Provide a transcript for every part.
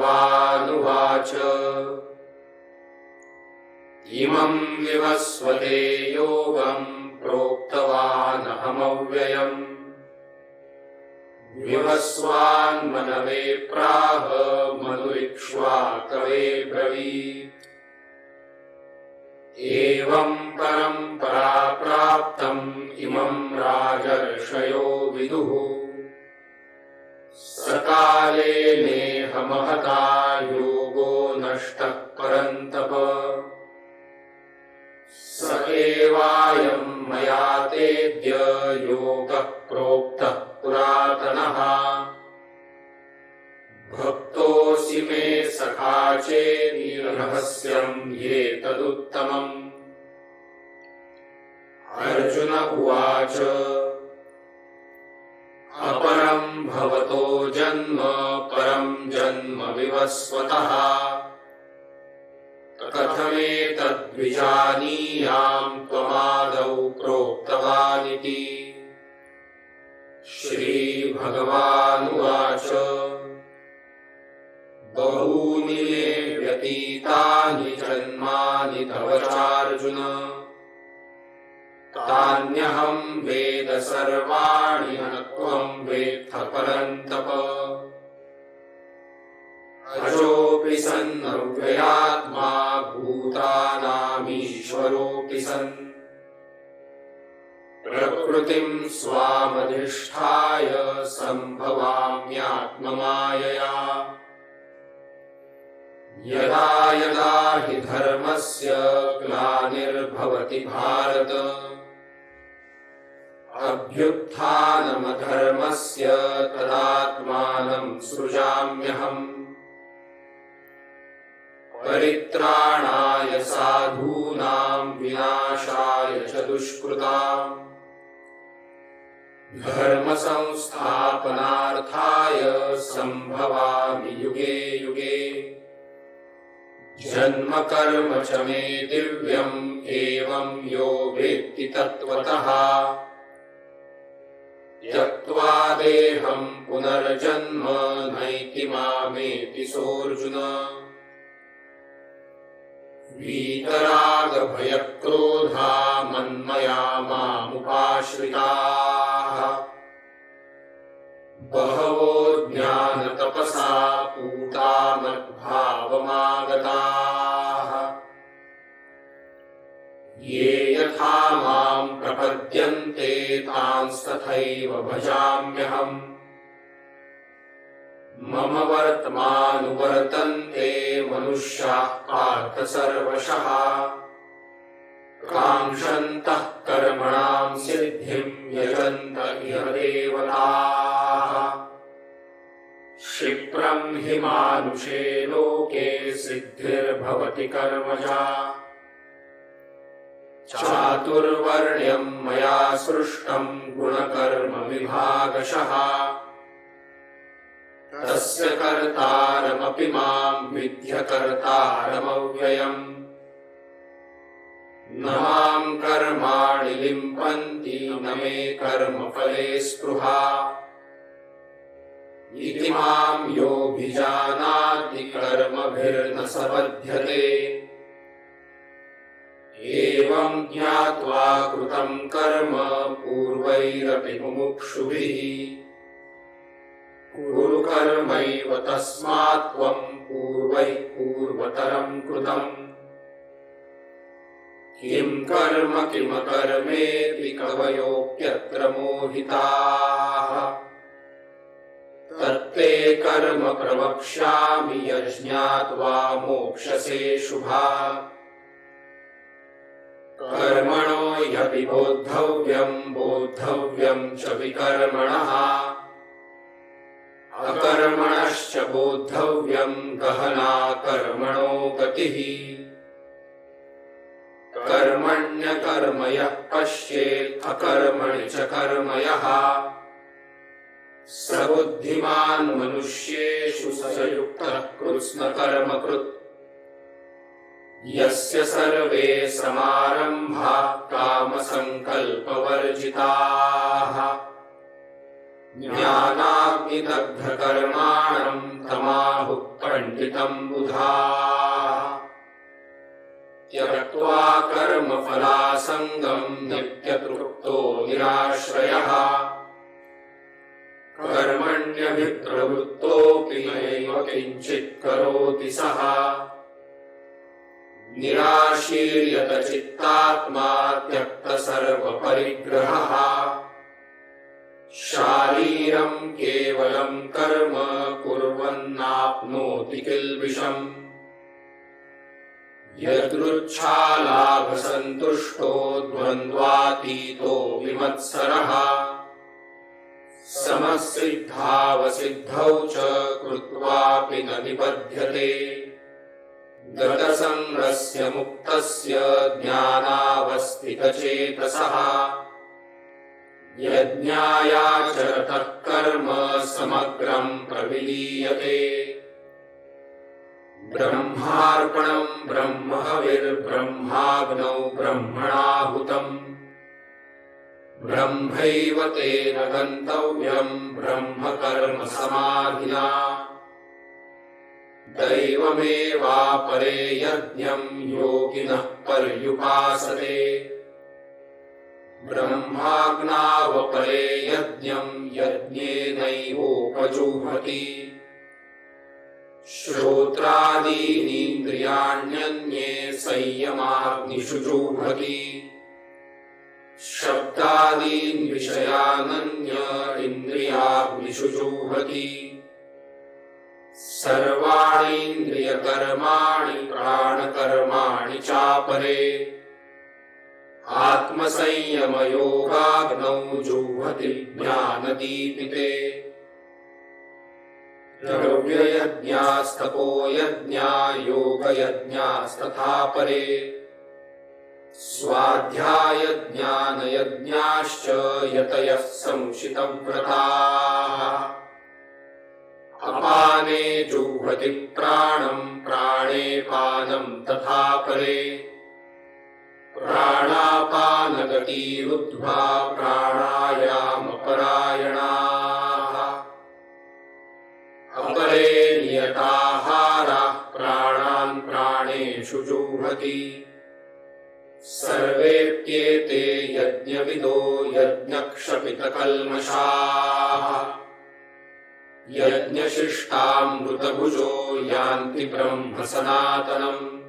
श्रीभगवानुवाच इमं विवस्वते योगम् प्रोक्तवानहमव्ययम्। विवस्वान्मनवे प्राह मनुरिक्ष्वाकवे ब्रवीत्। एवम् परम्परा प्राप्तम् इमम् राजर्षयो विदुः महता योगो नष्टः परन्तप। स एवायम् मया तेद्य योगः प्रोक्तः पुरातनः। भक्तोऽसि मे सखा चेदिरहस्यम् ये तदुत्तमम्। अर्जुन उवाच अपरम् भवतो जन्म जन्मविवस्वतः। कथमेतद्विजानीयाम् त्वमादौ प्रोक्तवानिति। श्रीभगवानुवाच। बहूनि मे व्यतीतानि जन्मानि तव चार्जुन। तान्यहम् वेद सर्वाणि न त्वम् वेत्थ परन्तप। अजोऽपि सन्नव्ययात्मा भूतानामीश्वरोऽपि सन्। प्रकृतिम् स्वामधिष्ठाय सम्भवाम्यात्ममायया। यदा यदा हि धर्मस्य ग्लानिर्भवति भारत, अभ्युत्थानमधर्मस्य तदात्मानम् सृजाम्यहम्। परित्राणाय साधूनाम् विनाशाय च दुष्कृताम्। धर्मसंस्थापनार्थाय सम्भवामि युगे युगे। जन्म कर्म च मे दिव्यम् एवम् यो वेत्ति तत्त्वतः। त्यक्त्वा देहम् पुनर्जन्म नैति मामेति सोऽर्जुन। वीतरागभयक्रोधा मन्मया मामुपाश्रिताः बहवो ज्ञानतपसा पूता मद्भावमागताः ये यथा माम् प्रपद्यन्ते तांस्तथैव भजाम्यहम्। मम वर्तमानुवर्तन्ते मनुष्याः पार्थ सर्वशः। काङ्क्षन्तः कर्मणाम् सिद्धिम् यजन्त इह देवताः। क्षिप्रम् हि मानुषे लोके सिद्धिर्भवति कर्मजा। चातुर्वर्ण्यम् मया सृष्टम् गुणकर्मविभागशः। तस्य कर्तारमपि माम् विद्यकर्तारमव्ययम् न माम् कर्माणि लिम्पन्ति न मे कर्मफले स्पृहा। इति माम् योऽभिजानाति कर्मभिर्न स बध्यते एवम् ज्ञात्वा कृतम् कर्म पूर्वैरपि मुमुक्षुभिः कर्मैव तस्मात् त्वम् पूर्वैः पूर्वतरम् कृतम्। किम् कर्म किमकर्मेति कवयोऽप्यत्र मोहिताः। तत्ते कर्म प्रवक्ष्यामि यज्ञात्वा मोक्षसे शुभा। कर्मणो ह्यपि बोद्धव्यम् बोद्धव्यम् च विकर्मणः। अकर्मणश्च बोद्धव्यम् गहना कर्मणो गतिः। कर्मण्यकर्म यः पश्येत् अकर्मणि च कर्म यः स बुद्धिमान् मनुष्येषु स युक्तः कृत्स्नकर्मकृत्। यस्य सर्वे समारम्भाः कामसङ्कल्पवर्जिताः ज्ञानाग्निदग्धकर्माणम् तम नियन्त्रितम् बुधाः। त्यक्त्वा कर्मफलासङ्गम् नित्यतृप्तो निराश्रयः। कर्मण्यभिप्रवृत्तोऽपि नैव किञ्चित् करोति सः। निराशीर्यत चित्तात्मा त्यक्त सर्वपरिग्रहः शारीरम् केवलम् कर्म कुर्वन्नाप्नोति किल्बिषम्। यदृच्छालाभसन्तुष्टो द्वन्द्वातीतो विमत्सरः। समसिद्धावसिद्धौ च कृत्वापि न निबध्यते। गतसङ्गस्य मुक्तस्य ज्ञानावस्थितचेतसः यज्ञायाचरतः कर्म समग्रम् प्रविलीयते। ब्रह्मार्पणम् ब्रह्म हविर्ब्रह्माग्नौ ब्रह्मणाहुतम् ब्रह्मैव तेन गन्तव्यम् ब्रह्म कर्म समाधिना दैवमेवापरे यज्ञम् योगिनः पर्युपासते ब्रह्माग्नावपरे यज्ञम् यज्ञेनैवोपजुह्वति। श्रोत्रादीनीन्द्रियाण्यन्ये संयमाग्निषु जुह्वति। शब्दादीन् विषयानन्य इन्द्रियाग्निषु जुह्वति। सर्वाणीन्द्रियकर्माणि प्राणकर्माणि चापरे आत्मसंयमयोगाग्नौ जुह्वति ज्ञानदीपिते द्रव्ययज्ञास्तपो यज्ञा योगयज्ञास्तथा परे। स्वाध्यायज्ञानयज्ञाश्च यतयः संशितव्रताः अपाने जुह्वति प्राणम् प्राणे पानम् तथा परे प्राणापानगतिरुद्ध्वा प्राणायामपरायणाः। अपरे नियताहाराः प्राणान् प्राणेषु जुह्वति। सर्वेऽप्येते यज्ञविदो यज्ञक्षपितकल्मषाः। यज्ञशिष्टामृतभुजो यान्ति ब्रह्म सनातनम्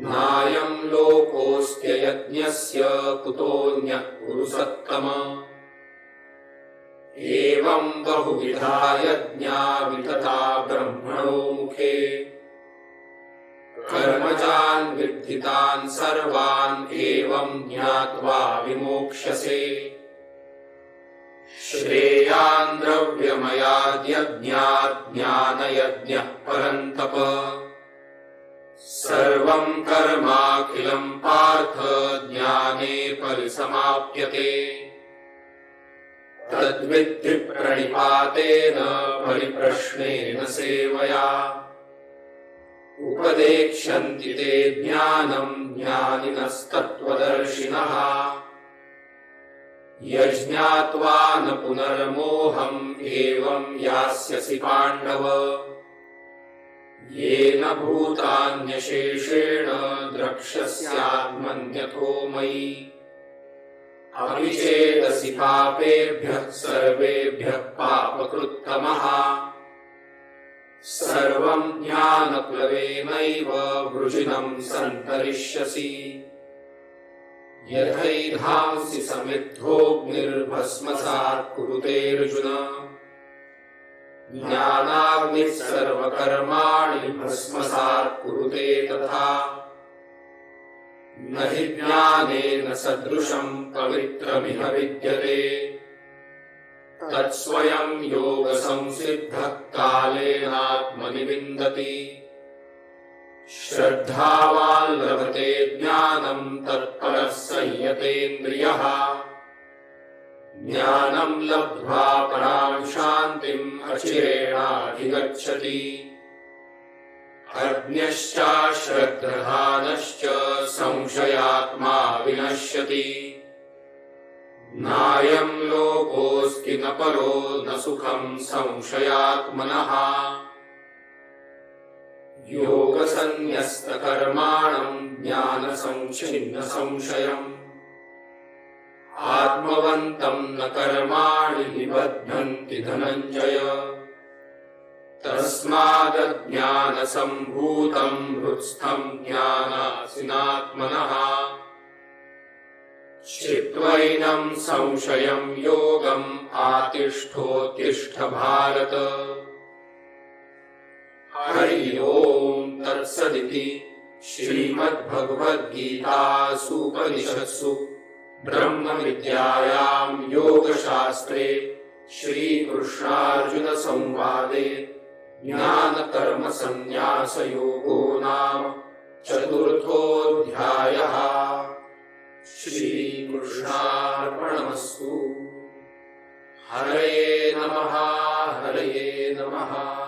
नायम् लोकोऽस्त्ययज्ञस्य कुतोऽन्यः कुरु सत्तम एवम् बहुविधा यज्ञा वितता ब्रह्मणो मुखे। कर्मजान् विद्धितान् सर्वान् एवम् ज्ञात्वा विमोक्ष्यसे। श्रेयान् द्रव्यमयाद्यज्ञात् ज्ञानयज्ञः परन्तप सर्वम् कर्माखिलम् पार्थ ज्ञाने परिसमाप्यते। तद्विद्धि प्रणिपातेन परिप्रश्नेन सेवया। उपदेक्ष्यन्ति ते ज्ञानम् ज्ञानिनस्तत्त्वदर्शिनः। यज्ञात्वा न पुनर्मोहम् एवम् यास्यसि पाण्डव येन भूतान्यशेषेण द्रक्ष्यस्यात्मन्यथो मयि। अविचेदसि पापेभ्यः सर्वेभ्यः पापकृत्तमः। सर्वम् ज्ञानप्लवेनैव वृजिनम् सन्तरिष्यसि। यथैधांसि समिद्धोऽग्निर्भस्मसात् कुरुतेऽर्जुन ज्ञानाग्निः सर्वकर्माणि भस्मसात् कुरुते तथा। न हि ज्ञानेन सदृशम् पवित्रमिह विद्यते। तत्स्वयम् योगसंसिद्धः कालेनात्मनि विन्दति श्रद्धावान् लभते ज्ञानम् तत्परः संयतेन्द्रियः ज्ञानम् लब्ध्वा पराम् शान्तिम् अचिरेणाधिगच्छति। अज्ञश्चाश्रद्धानश्च संशयात्मा विनश्यति। नायम् लोकोऽस्ति न परो न सुखम् संशयात्मनः। योगसन्न्यस्तकर्माणम् ज्ञानसंच्छिन्नसंशयम् आत्मवन्तम् न कर्माणि निबध्नन्ति धनञ्जय। तस्मादज्ञानसम्भूतम् हृत्स्थम् ज्ञानासिनात्मनः। चित्वैनम् संशयम् योगम् आतिष्ठोत्तिष्ठ भारत हरि ओम् तत्सदिति श्रीमद्भगवद्गीतासूपनिषत्सु ब्रह्मविद्यायाम् योगशास्त्रे श्रीकृष्णार्जुनसंवादे ज्ञानकर्मसन्न्यासयोगो नाम चतुर्थोऽध्यायः। श्रीकृष्णार्पणमस्तु। हरये नमः हरये नमः।